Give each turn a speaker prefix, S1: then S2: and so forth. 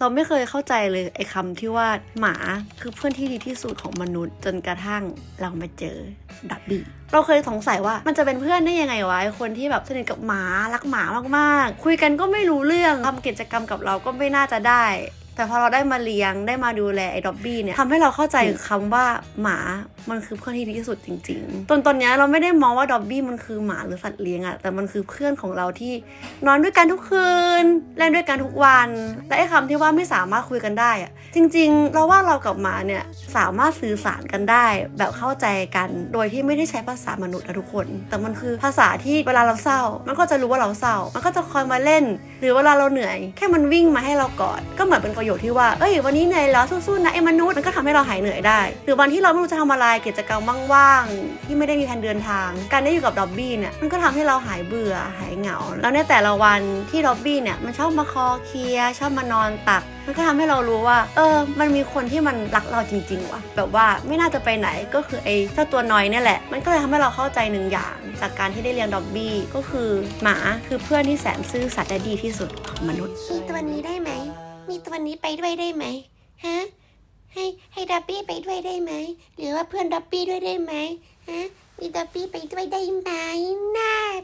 S1: เราไม่เคยเข้าใจเลยไอ้คำที่ว่าหมาคือเพื่อนที่ดีที่สุดของมนุษย์ จนกระทั่งเรามาเจอดับบี้เราเคยสงสัยว่ามันจะเป็นเพื่อนได้ยังไงวะไอ้คนที่แบบสนิทกับหมารักหมามากๆ คุยกันก็ไม่รู้เรื่องทำกิจกรรมกับเราก็ไม่น่าจะได้ แต่พอเราได้มาเลี้ยงได้มาดูแลไอ้ด็อบบี้เนี่ยทำให้เราเข้าใจคำว่าหมา มันคือเพื่อนที่ดีที่สุดจริงๆ ตอนตอนเนี้ยเราไม่ได้มองว่าด็อบบี้มันคือหมาหรือสัตว์เลี้ยงอะแต่มันคือเพื่อนของเราที่นอนด้วยกันทุกคืนเล่นด้วยกันทุกวัน และไอ้คำที่ว่าไม่สามารถคุยกันได้อะจริง ๆ เราว่าเรากับหมาเนี่ยสามารถสื่อสารกันได้ แบบเข้าใจกัน โดยที่ไม่ได้ใช้ภาษามนุษย์นะทุกคน แต่มันคือภาษาที่เวลาเราเศร้า มันก็จะรู้ว่าเราเศร้า มันก็จะคอยมาเล่น หรือเวลาเราเหนื่อย แค่มันวิ่งมาให้เรากอดก็เหมือนเป็นประโยชน์ที่ว่าเอ้ยวันนี้เหนื่อยแล้วสู้ๆนะไอ้มนุษย์มันก็ทำให้เราหายเหนื่อยได้ หรือวันที่เราไม่รู้จะทำอะไรกิจกรรมว่างๆ ที่ไม่ได้มีแผนเดินทาง การได้อยู่กับดอบบี้เนี่ยมันก็ทำให้เราหายเบื่อหายเหงา แล้วในแต่ละวันที่ดอบบี้เนี่ยมันชอบมาคอเคลียชอบมานอนตัก มันก็ทำให้เรารู้ว่า เออ มันมีคนที่มันรักเราจริงๆว่ะแบบว่าไม่น่าจะไปไหนก็คือไอ้เจ้าตัวน้อยเนี่ยแหละ มันก็เลยทำให้เราเข้าใจหนึ่งอย่าง จากการที่ได้เลี้ยงดอบบี้ก็คือหมาคือเพื่อนที่แสนซื่อสัตย์และดีที่สุดของมนุษย์
S2: มีตัวนี้ได้ไหมมีตัวนี้ไปด้วยได้ไหมฮะ ดับบี้ไปด้วยได้ไหม หรือว่าเพื่อนดับบี้ด้วยได้ไหมฮะ มีดับบี้ไปด้วยได้ไหมน่า